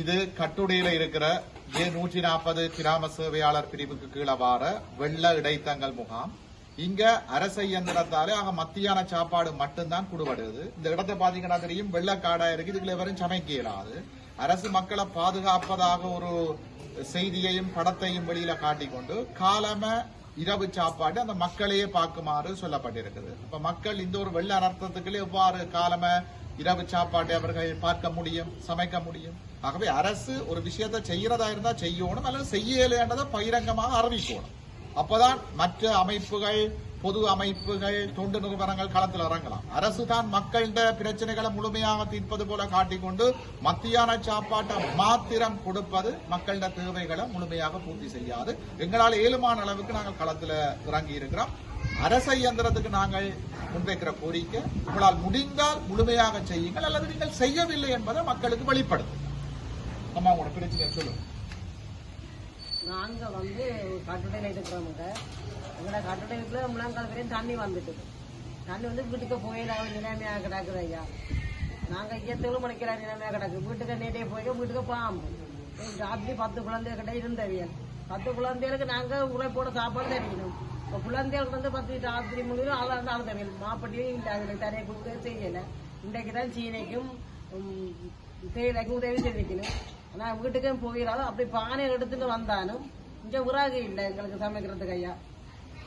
இது கட்டுடையில இருக்கிற ஏ நூற்றி நாற்பது கிராம சேவையாளர் பிரிவுக்கு கீழே வார வெள்ள இடைத்தங்கள் முகாம். இங்க அரச இயந்திரத்தாலே ஆக மத்தியான சாப்பாடு மட்டும்தான் குடுபடுது. இந்த இடத்தை பாத்தீங்கன்னா தெரியும் வெள்ளக்காடா இருக்கு. இதுக்குள்ள எவரும் சமைக்க இயலாது. அரசு மக்களை பாதுகாப்பதாக ஒரு செய்தியையும் படத்தையும் வெளியில காட்டிக்கொண்டு காலம இரவு சாப்பாடு அந்த மக்களையே பார்க்குமாறு சொல்லப்பட்டிருக்குது. அப்ப மக்கள் இந்த ஒரு வெள்ள அனர்த்தத்துக்குள்ளே எவ்வாறு காலம இரவு சாப்பாட்டை அவர்கள் பார்க்க முடியும் சமைக்க முடியும்? ஆகவே அரசு ஒரு விஷயத்தை செய்யறதா இருந்தா செய்யணும் அல்லது செய்யலைன்றதை பகிரங்கமாக அறிவிக்கணும். அப்பதான் மற்ற அமைப்புகள் பொது அமைப்புகள் தொண்டு நிறுவனங்கள் களத்தில் இறங்கலாம். அரசு தான் மக்களிட பிரச்சனைகளை முழுமையாக தீர்ப்பது போல காட்டிக்கொண்டு மத்தியான சாப்பாட்டை மாத்திரம் கொடுப்பது மக்களிட தேவைகளை முழுமையாக பூர்த்தி செய்யாது. எங்களால் ஏழுமான அளவுக்கு நாங்கள் களத்தில் இறங்கி இருக்கிறோம் அரச இயந்திரத்துக்கு நாங்கள் முன்வைக்கிற கோரிக்கை உங்களால் முடிந்தால் முழுமையாக செய்யுங்கள் அல்லது நீங்கள் செய்யவில்லை என்பதை மக்களுக்கு வெளிப்படுத்தும் நம்ம உங்களோட பிரச்சனையை சொல்லுங்க. நாங்க வந்து கட்டுடையில இருக்கிறோமுங்க எங்களோட கட்டுடைக்குள்ள முழங்கால் வரையும் தண்ணி வந்துட்டு. தண்ணி வந்து வீட்டுக்கு போயில நிலைமையாக கிடக்குது ஐயா. நாங்க இயற்கையிலும் மணிக்கிற நிலைமையாக கிடக்கு. வீட்டுக்கு நேரே போய் வீட்டுக்கு பாம்பு. ராத்திரி பத்து குழந்தைகிட்ட இருந்தவியல் பத்து குழந்தைகளுக்கு நாங்க உழைப்போட சாப்பாடு தெரியணும் இப்போ குழந்தைகளுக்கு வந்து பத்து ராத்திரி முழுவதும் ஆளா இருந்து ஆள் தெரியல மாப்பட்டியும் இல்லை அதில் தரையை கொடுக்க செய்யலை. இன்றைக்கு தான் சீனைக்கும் உம், உதவி செய்திக்கணும் ஆனா வீட்டுக்கும் போயிடாத அப்படி பானை எடுத்துட்டு வந்தாலும் இங்க உராகு இல்லை எங்களுக்கு சமைக்கிறதுக்கு ஐயா.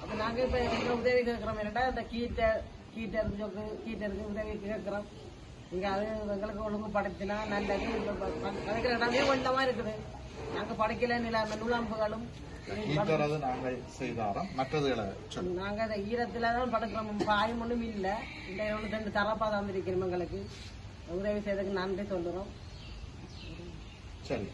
அப்ப நாங்க இப்ப எங்க உதவி கேட்கிறோம். என்னடா இந்த கீட்டை கீட்டருக்கு சொக்கு கீட்டருக்கு உதவி கேட்கிறோம். நீங்க அது எங்களுக்கு ஒழுங்கு படைச்சினா நல்லது படைக்கிற இடமே வெள்ளமா இருக்குது. நாங்க படைக்கல நில நுழம்புகளும் நாங்கள் செய்தாரோம் மற்றதுகளை சொல்லுங்க. நாங்க அந்த ஈரத்துல தான் படுக்கிறோம். பாயம் இல்ல. இந்த ஒன்று ரெண்டு தரப்பா தந்திருக்கிறோம் எங்களுக்கு. உதவி செய்ததுக்கு நன்றி சொல்லுறோம். चलिए।